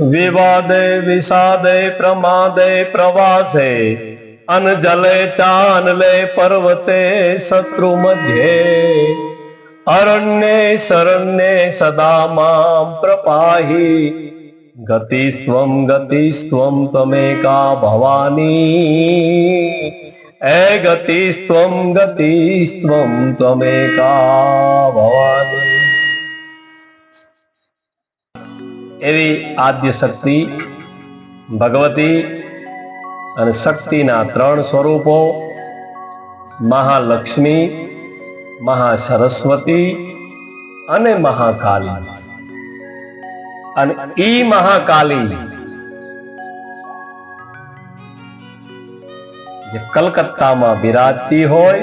વિવાદે, વિષાદે, પ્રમાદે, પ્રવાસે અનજલે ચાનલે પર્વતે શત્રુ મધ્યે. અરણ્યે, શરણ્યે સદા માં પ્રપાહી. ગતિસ્ત્વમ ગતિસ્ત્વમ તમેકા ભવાની? એ ગતિસ્ત્વમ ગતિસ્ત્વમ તમેકા ભવાની? એવી આદ્ય શક્તિ, ભગવતી અને શક્તિના ત્રણ સ્વરૂપો, મહાલક્ષ્મી, મહાસરસ્વતી અને મહાકાલી. અને ઈ મહાકાલી જે કલકત્તામાં બિરાજતી હોય,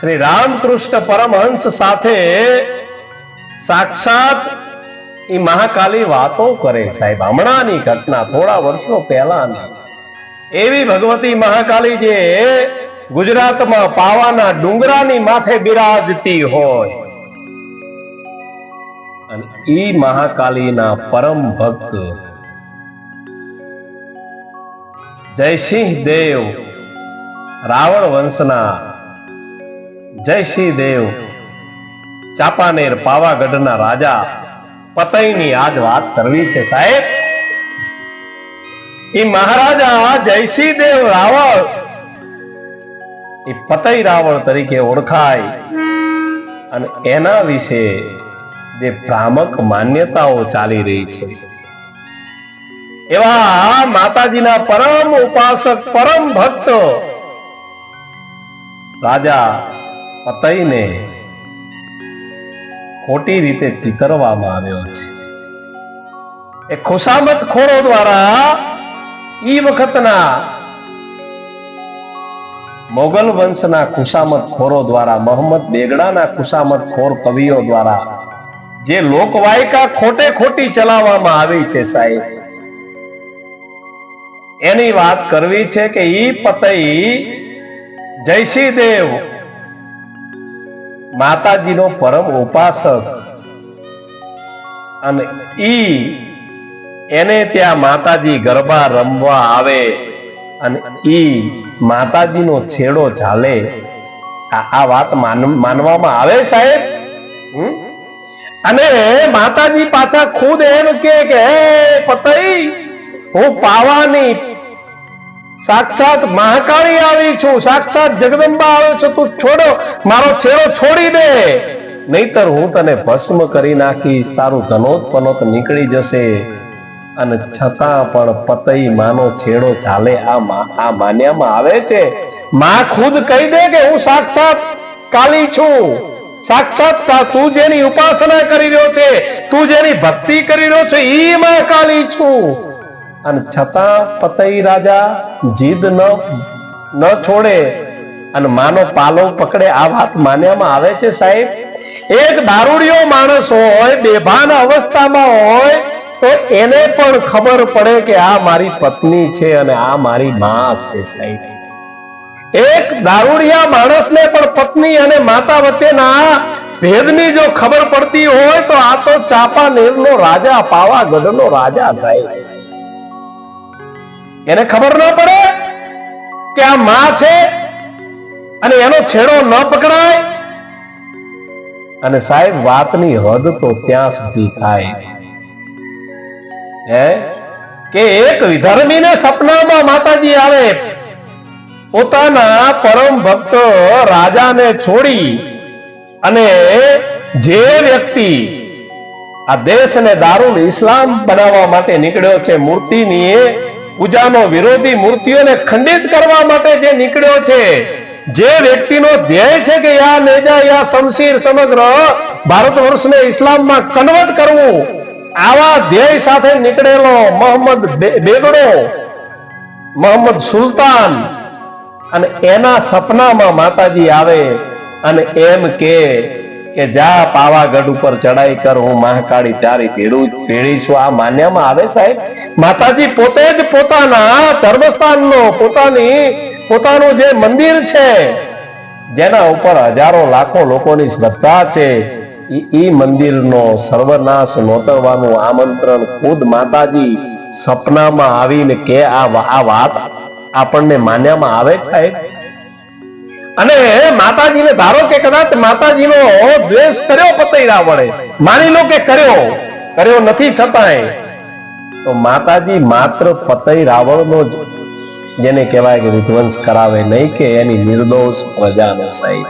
શ્રી રામકૃષ્ણ પરમહંસ સાથે સાક્ષાત એ મહાકાલી વાતો કરે સાહેબ. હમણાંની ઘટના, થોડા વર્ષો પહેલાની. એવી ભગવતી મહાકાલી જે ગુજરાતમાં પાવાના ડુંગરાની માથે બિરાજતી હોય. અને ઈ મહાકાલીના પરમ ભક્ત. જયસિંહ દેવ રાવણ વંશના. જયસિંહ દેવ ચાપાનેર પાવાગઢના રાજા. પતઈની આજ વાત કરવી છે સાહેબ. એ મહારાજા જયસિંહ દેવ રાવળ એ પતઈ રાવળ તરીકે ઓળખાય. અને એના વિશે જે ભ્રામક માન્યતાઓ ચાલી રહી છે. એવા માતાજીના પરમ ઉપાસક, પરમ ભક્ત રાજા પતઈને ખોટી રીતે ચિતરવામાં આવ્યો છે. એ ખુશામત ખોરો દ્વારા ઈ વખતના મોગલ વંશના ખુશામત ખોરો દ્વારા, મોહમ્મદ બેગડાના ખુશામત ખોર કવિઓ દ્વારા, જે લોકવાયકા ખોટે ખોટી ચલાવવામાં આવી છે સાહેબ. એની વાત કરવી છે કે ઈ પતઈ જયસિંહ દેવ માતાજીનો પરમ ઉપાસક. અને ઈ એને ત્યાં માતાજી ગરબા રમવા આવે અને ઈ માતાજીનો છેડો ચાલે આ વાત માન- માનવામાં આવે સાહેબ? અને માતાજી પાછા ખુદ એમ કે, હે પતઈ, હું પાવાની સાક્ષાત મહાકાળી આવી છું. સાક્ષાત જગદંબા આવી છું, તું છોડો. મારો છેડો છોડી દે. નહીતર હું તને ભસ્મ કરી નાખીશ. તારું ધનોત પનોત નીકળી જશે. અને છતાં પણ પતઈ માનો છેડો ચાલે આ આ માન્યામાં આવે છે. માં ખુદ કહી દે કે હું સાક્ષાત કાલી છું. સાક્ષાત તું જેની ઉપાસના કરી રહ્યો છે, તું જેની ભક્તિ કરી રહ્યો છે, ઈ માં કાલી છું. અને છતાં પતઈ રાજા જીદ ન ન છોડે અને માનો પાલો પકડે, આ વાત માન્યામાં આવે છે સાહેબ? એક દારૂડિયો માણસ હોય, બેભાન અવસ્થામાં હોય, તો એને પણ ખબર પડે કે આ મારી પત્ની છે અને આ મારી માં છે સાહેબ. એક દારૂડિયા માણસને પણ પત્ની અને માતા વચ્ચેના ભેદની જો ખબર પડતી હોય, તો આ તો ચાપાનેરનો રાજા, પાવાગઢનો રાજા સાહેબ. એને ખબર ન પડે કે આ માં છે અને એનો છેડો ન પકડાય. અને સાહેબ, વાતની હદ તો ત્યાં સુધી થાય. હે? કે એક વિધર્મીને સપનામાં માતાજી આવે, પોતાના પરમ ભક્ત રાજાને છોડી અને જે વ્યક્તિ આ દેશને દારૂલ ઇસ્લામ બનાવવા માટે નીકળ્યો છે, મૂર્તિની પૂજાનો વિરોધી મૂર્તિઓને ખંડિત કરવા માટે જે નીકળ્યો છે, જે વ્યક્તિનો ધ્યેય છે કે યા નેજા યા શમશીર સમગ્ર ભારત વર્ષને ઇસ્લામમાં કન્વર્ટ કરવું, આવા ધ્યેય સાથે નીકળેલો મોહમ્મદ બેગડો, મોહમ્મદ સુલતાન અને એના સપનામાં માતાજી આવે અને એમ કે કે જા પાવાગઢ ઉપર ચડાઈ કર, હું મહાકાળી તારી ભેડું ભેળી છું. આ માન્યામાં આવે સાહેબ? માતાજી પોતે જ પોતાના ધર્મસ્થાનનો, પોતાની, પોતાનું જે મંદિર છે, જેના ઉપર હજારો લાખો લોકોની શ્રદ્ધા છે, ઈ મંદિરનો સર્વનાશ નોતરવાનું આમંત્રણ ખુદ માતાજી સપનામાં આવીને કે આ વાત આપણને માન્યામાં આવે સાહેબ? અને માતાજીને ધારો કે કદાચ માતાજીનો દ્વેષ કર્યો પતઈ રાવણે માની લો કે કર્યો. કર્યો નથી છતાંય. તો માતાજી માત્ર પતઈ રાવણનો જ જેને કહેવાય કે વિધ્વંસ કરાવે નહીં કે એની નિર્દોષ પ્રજાનો સાહેબ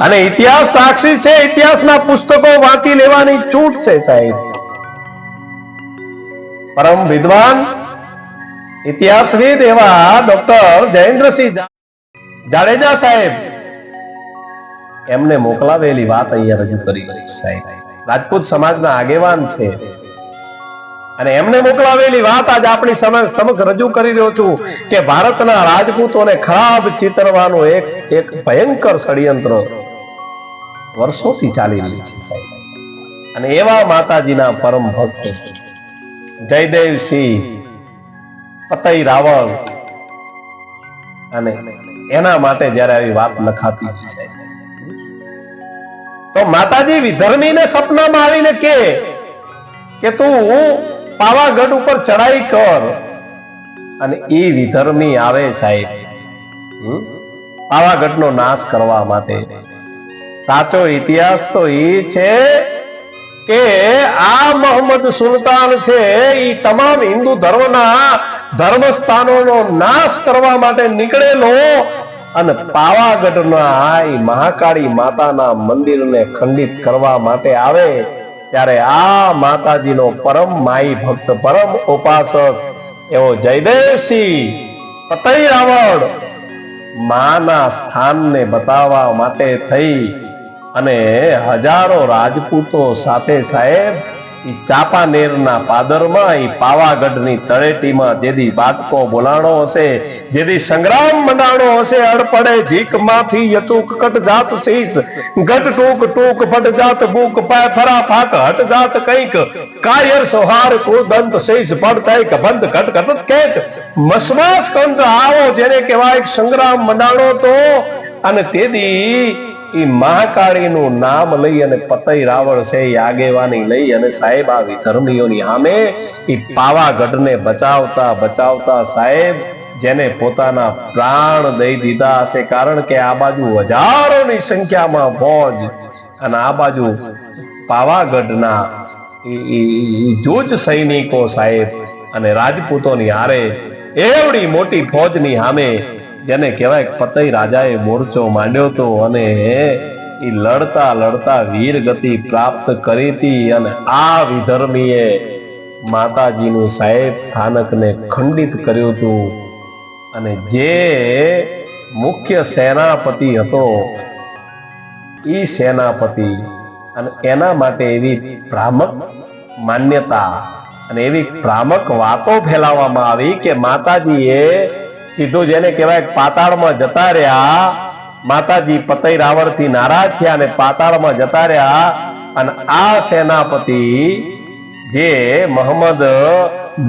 અને ઇતિહાસ સાક્ષી છે, ઇતિહાસના પુસ્તકો વાંચી લેવાની છૂટ છે સાહેબ. પરમ વિદ્વાન, ઇતિહાસવિદ એવા ડોક્ટર જયેન્દ્રસિંહ જાડેજા સાહેબ, એમને મોકલાવેલી વાત અહીંયા રજૂ કરી, સાહેબ. રાજપૂત સમાજના આગેવાન છે. અને એમને મોકલાવેલી વાત આજ આપણી સમક્ષ રજૂ કરી રહ્યો છું કે ભારતના રાજપૂતોને ખરાબ ચિતરવાનો એક એક ભયંકર ષડયંત્ર વર્ષોથી ચાલી રહ્યું છે, સાહેબ. અને એવા માતાજીના પરમ ભક્ત જયદેવસિંહ, પતઈ રાવળ અને એના માટે જ્યારે આવી વાત લખાતી તો માતાજી, વિધર્મીને સપનામાં આવીને કે કે તું પાવાગઢ ઉપર ચડાઈ કર. અને એ વિધર્મી આવે સાહેબ? પાવાગઢનો નાશ કરવા માટે. સાચો ઇતિહાસ તો એ છે કે આ મોહમ્મદ સુલતાન છે એ તમામ હિન્દુ ધર્મના ધર્મસ્થાનોનો નાશ કરવા માટે નીકળેલો અને પાવાગઢના એ મહાકાળી માતાના મંદિરને ખંડિત કરવા માટે આવે, ત્યારે આ માતાજીનો પરમ માઈ ભક્ત, પરમ ઉપાસક એવો જયદેવસિંહ પતઈ રાવણ માના સ્થાનને બતાવવા માટે થઈ. અને હજારો રાજપૂતો સાથે સાહેબ ઈ ચાપાનેરના પાદરમાં, ઈ પાવાગઢની તળેટીમાં જેદી બાટકો બોલાણો હશે, જેદી સંગ્રામ મંડાણો હશે, અડપડે જીક માથી યચુક કટ જાત શીશ, ગટ ટૂક ટૂક ફટ જાત બુક પાય ફરા ફાટ, હટ જાત કંઈક, કાયર સોહાર કુદંત શીશ પડ તૈક બંધ ઘટ ઘટ કેચ મસમાસ કંદ આવો જેને કહેવાય સંગ્રામ મંડાણો તો, અને તેદી ઈ મહાકાળીનું નામ લઈ અને પતઈ રાવળ છે એ આગેવાની લઈ અને સાહેબ આ વિધર્મીઓની સામે એ પાવાગઢને બચાવતા બચાવતા સાહેબ જેને પોતાના પ્રાણ દઈ દીધા હશે, કારણ કે આ બાજુ હજારોની સંખ્યામાં ફોજ અને આ બાજુ પાવાગઢના જૂજ સૈનિકો સાહેબ અને રાજપૂતોની હારે એવડી મોટી ફોજની સામે જેને કહેવાય પતઈ રાજાએ મોરચો માંડ્યો હતો અને એ લડતા લડતા વીર ગતિ પ્રાપ્ત કરી હતી અને આ વિધર્મીએ માતાજીનું સાહેબ સ્થાનકને ખંડિત કર્યું હતું. અને જે મુખ્ય સેનાપતિ હતો એ સેનાપતિ અને એના માટે એવી ભ્રામક માન્યતા અને એવી ભ્રામક વાતો ફેલાવવામાં આવી કે માતાજીએ સીધું જેને કહેવાય પાતાળમાં જતા રહ્યા, માતાજી પતઈ રાવણથી નારાજ થયા અને પાતાળમાં જતા રહ્યા. અને આ સેનાપતિ જે મોહમ્મદ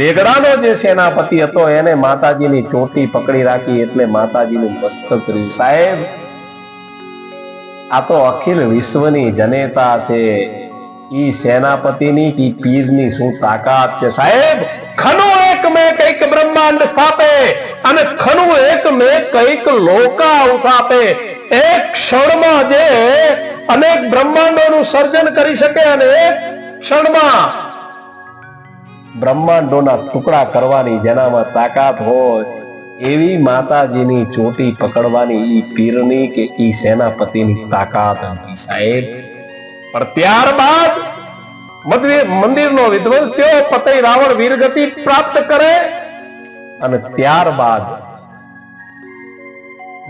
બેગડાનો જે સેનાપતિ હતો, એને માતાજીની ચોટી પકડી રાખી એટલે માતાજીનું મસ્તક કર્યું સાહેબ, આ તો અખિલ વિશ્વની જનેતા છે. ઈ સેનાપતિની ઈ પીરની શું તાકાત છે? સાહેબ, ખનું એક મેં કંઈક બ્રહ્માંડ સ્થાપે. અને ખરું એક મેં કંઈક લોકા ઉથાપે એક ક્ષણમાં જે અનેક બ્રહ્માંડોનું સર્જન કરી શકે અને એક ક્ષણમાં બ્રહ્માંડોના ટુકડા કરવાની જેનામાં તાકાત હોય, એવી માતાજીની ચોટી પકડવાની ઈ પીરની કે ઈ સેનાપતિની તાકાત હતી સાહેબ. પણ ત્યારબાદ મંદિરનો વિધ્વંસ થયો, પતઈ રાવણ વીરગતિ પ્રાપ્ત કરે અને ત્યારબાદ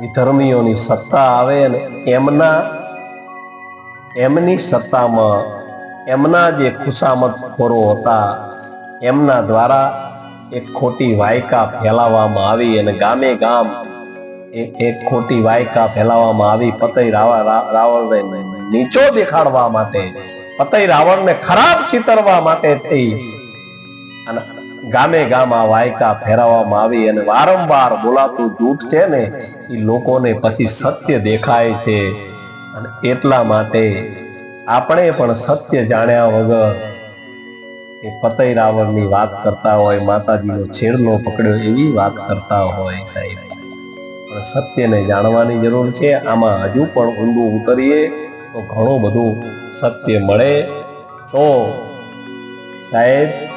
વિધર્મીઓની સત્તા આવે અને એમના, એમની સત્તામાં એમના જે ખુશામત ખોરો હતા, એમના દ્વારા એક ખોટી વાયકા ફેલાવવામાં આવી અને ગામે ગામ એક ખોટી વાયકા ફેલાવવામાં આવી પતઈ રાવણને નીચો દેખાડવા માટે, પતઈ રાવણને ખરાબ ચિતરવા માટે થઈ. અને ગામે ગામ આ વાયકા ફેરવવામાં આવી અને વારંવાર બોલાતું જૂઠ છે ને, એ લોકોને પછી સત્ય દેખાય છે. અને એટલા માટે આપણે પણ સત્ય જાણ્યા વગર એ પતઈ રાવણની વાત કરતા હોય, માતાજીનો છેડનો પકડ્યો એવી વાત કરતા હોય સાહેબ. પણ સત્યને જાણવાની જરૂર છે, આમાં હજુ પણ ઊંડું ઉતરીએ તો ઘણું બધું સત્ય મળે. તો સાહેબ